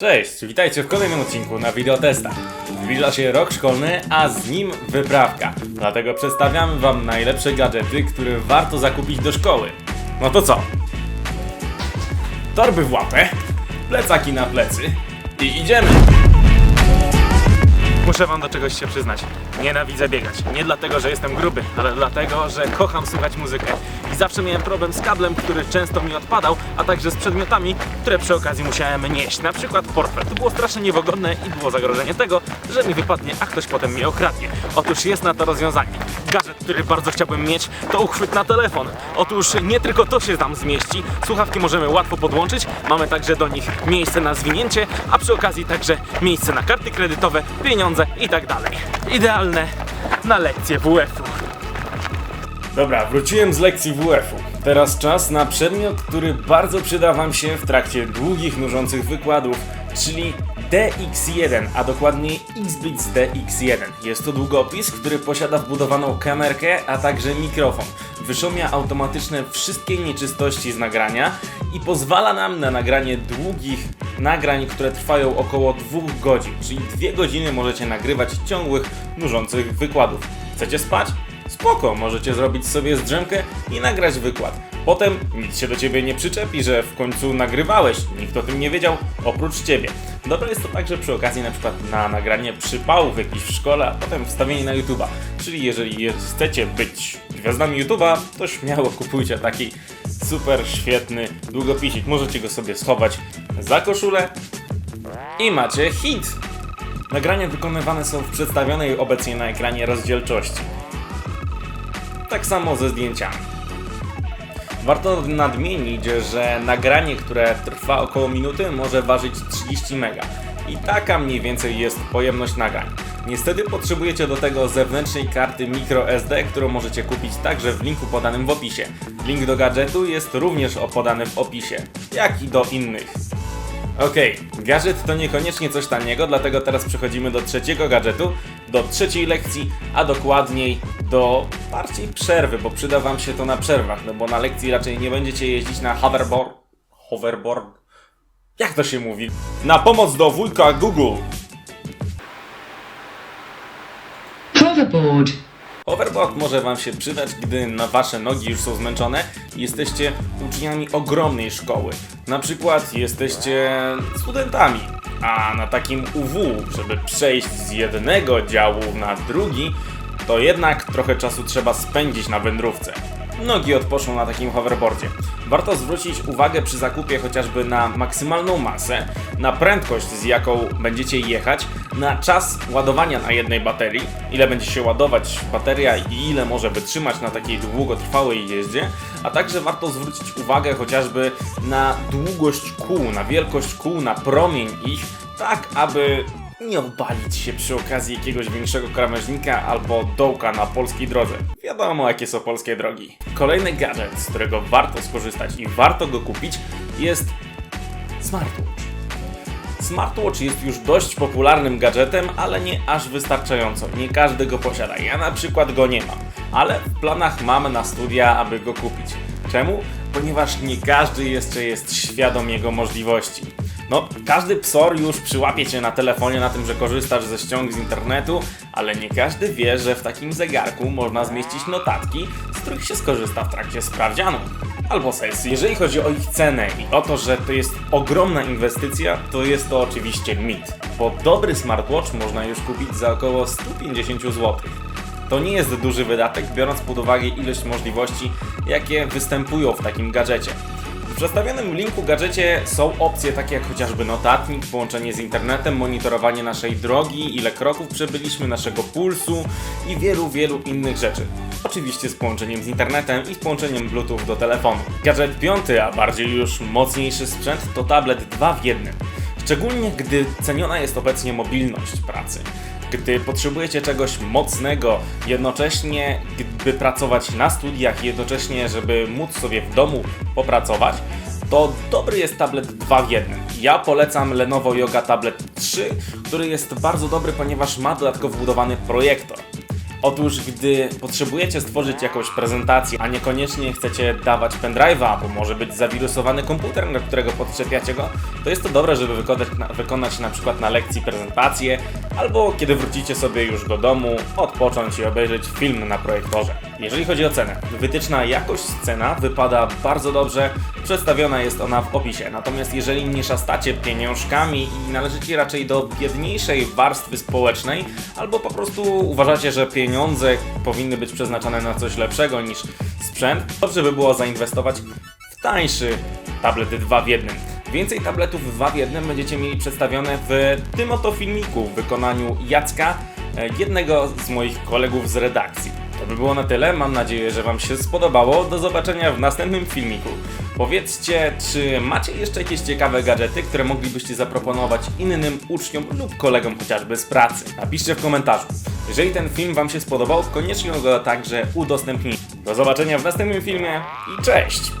Cześć, witajcie w kolejnym odcinku na Wideotesta. Zbliża się rok szkolny, a z nim wyprawka. Dlatego przedstawiamy wam najlepsze gadżety, które warto zakupić do szkoły. No to co? Torby w łapę, plecaki na plecy i idziemy! Muszę wam do czegoś się przyznać. Nienawidzę biegać. Nie dlatego, że jestem gruby, ale dlatego, że kocham słuchać muzykę. Zawsze miałem problem z kablem, który często mi odpadał, a także z przedmiotami, które przy okazji musiałem nieść. Na przykład portfel. To było strasznie niewygodne i było zagrożenie tego, że mi wypadnie, a ktoś potem mnie okradnie. Otóż jest na to rozwiązanie. Gadżet, który bardzo chciałbym mieć, to uchwyt na telefon. Otóż nie tylko to się tam zmieści, słuchawki możemy łatwo podłączyć, mamy także do nich miejsce na zwinięcie, a przy okazji także miejsce na karty kredytowe, pieniądze i tak dalej. Idealne na lekcję WF-u. Dobra, wróciłem z lekcji WF-u. Teraz czas na przedmiot, który bardzo przyda Wam się w trakcie długich, nużących wykładów, czyli DX1, a dokładniej Xblitz DX1. Jest to długopis, który posiada wbudowaną kamerkę, a także mikrofon. Wyszumia automatyczne wszystkie nieczystości z nagrania i pozwala nam na nagranie długich nagrań, które trwają około 2 godzin, czyli 2 godziny możecie nagrywać ciągłych, nużących wykładów. Chcecie spać? Spoko, możecie zrobić sobie zdrzemkę i nagrać wykład. Potem nic się do ciebie nie przyczepi, że w końcu nagrywałeś, nikt o tym nie wiedział, oprócz ciebie. Dobre jest to także przy okazji na przykład na nagranie przypałów jakichś w szkole, a potem wstawienie na YouTube'a. Czyli jeżeli chcecie być gwiazdami YouTube'a, to śmiało kupujcie taki super świetny długopisik. Możecie go sobie schować za koszulę i macie hit. Nagrania wykonywane są w przedstawionej obecnie na ekranie rozdzielczości. Tak samo ze zdjęciami. Warto nadmienić, że nagranie, które trwa około minuty, może ważyć 30 mega. I taka mniej więcej jest pojemność nagrań. Niestety potrzebujecie do tego zewnętrznej karty microSD, którą możecie kupić także w linku podanym w opisie. Link do gadżetu jest również podany w opisie, jak i do innych. Okej, gadżet to niekoniecznie coś taniego, dlatego teraz przechodzimy do trzeciego gadżetu, do trzeciej lekcji, a dokładniej do bardziej przerwy, bo przyda Wam się to na przerwach, no bo na lekcji raczej nie będziecie jeździć na hoverboard. Hoverboard? Jak to się mówi? Na pomoc do wujka Google! Hoverboard. Hoverboard może Wam się przydać, gdy na Wasze nogi już są zmęczone i jesteście uczniami ogromnej szkoły. Na przykład jesteście studentami, a na takim UW, żeby przejść z jednego działu na drugi, to jednak trochę czasu trzeba spędzić na wędrówce. Nogi odpoczną na takim hoverboardzie. Warto zwrócić uwagę przy zakupie chociażby na maksymalną masę, na prędkość z jaką będziecie jechać, na czas ładowania na jednej baterii, ile będzie się ładować bateria i ile może wytrzymać na takiej długotrwałej jeździe, a także warto zwrócić uwagę chociażby na długość kół, na wielkość kół, na promień ich, tak aby nie obalić się przy okazji jakiegoś większego krawężnika albo dołka na polskiej drodze. Wiadomo, jakie są polskie drogi. Kolejny gadżet, z którego warto skorzystać i warto go kupić, jest smartwatch. Smartwatch jest już dość popularnym gadżetem, ale nie aż wystarczająco. Nie każdy go posiada. Ja na przykład go nie mam, ale w planach mamy na studia, aby go kupić. Czemu? Ponieważ nie każdy jeszcze jest świadom jego możliwości. No, każdy psor już przyłapie cię na telefonie na tym, że korzystasz ze ściąg z internetu, ale nie każdy wie, że w takim zegarku można zmieścić notatki, z których się skorzysta w trakcie sprawdzianu albo sesji. Jeżeli chodzi o ich cenę i o to, że to jest ogromna inwestycja, to jest to oczywiście mit, bo dobry smartwatch można już kupić za około 150 zł. To nie jest duży wydatek, biorąc pod uwagę ilość możliwości, jakie występują w takim gadżecie. Przedstawionym linku gadżecie są opcje takie jak chociażby notatnik, połączenie z internetem, monitorowanie naszej drogi, ile kroków przebyliśmy, naszego pulsu i wielu, wielu innych rzeczy. Oczywiście z połączeniem z internetem i z połączeniem Bluetooth do telefonu. Gadżet piąty, a bardziej już mocniejszy sprzęt to tablet 2 w jednym. Szczególnie gdy ceniona jest obecnie mobilność pracy. Gdy potrzebujecie czegoś mocnego, jednocześnie by pracować na studiach, jednocześnie żeby móc sobie w domu popracować, to dobry jest tablet 2 w 1. Ja polecam Lenovo Yoga Tablet 3, który jest bardzo dobry, ponieważ ma dodatkowo wbudowany projektor. Otóż, gdy potrzebujecie stworzyć jakąś prezentację, a niekoniecznie chcecie dawać pendrive'a, bo może być zawirusowany komputer, na którego podczepiacie go, to jest to dobre, żeby wykonać na, wykonać na przykład na lekcji prezentację, albo kiedy wrócicie sobie już do domu, odpocząć i obejrzeć film na projektorze. Jeżeli chodzi o cenę, wytyczna jakość scena wypada bardzo dobrze, przedstawiona jest ona w opisie. Natomiast jeżeli nie szastacie pieniążkami i należycie raczej do biedniejszej warstwy społecznej, albo po prostu uważacie, że pieniądze powinny być przeznaczone na coś lepszego niż sprzęt, dobrze by było zainwestować w tańszy tablet 2 w 1. Więcej tabletów 2 w 1 będziecie mieli przedstawione w tym oto filmiku w wykonaniu Jacka, e, jednego z moich kolegów z redakcji. To by było na tyle, mam nadzieję, że Wam się spodobało. Do zobaczenia w następnym filmiku. Powiedzcie, czy macie jeszcze jakieś ciekawe gadżety, które moglibyście zaproponować innym uczniom lub kolegom chociażby z pracy? Napiszcie w komentarzu. Jeżeli ten film Wam się spodobał, koniecznie go także udostępnijcie. Do zobaczenia w następnym filmie i cześć!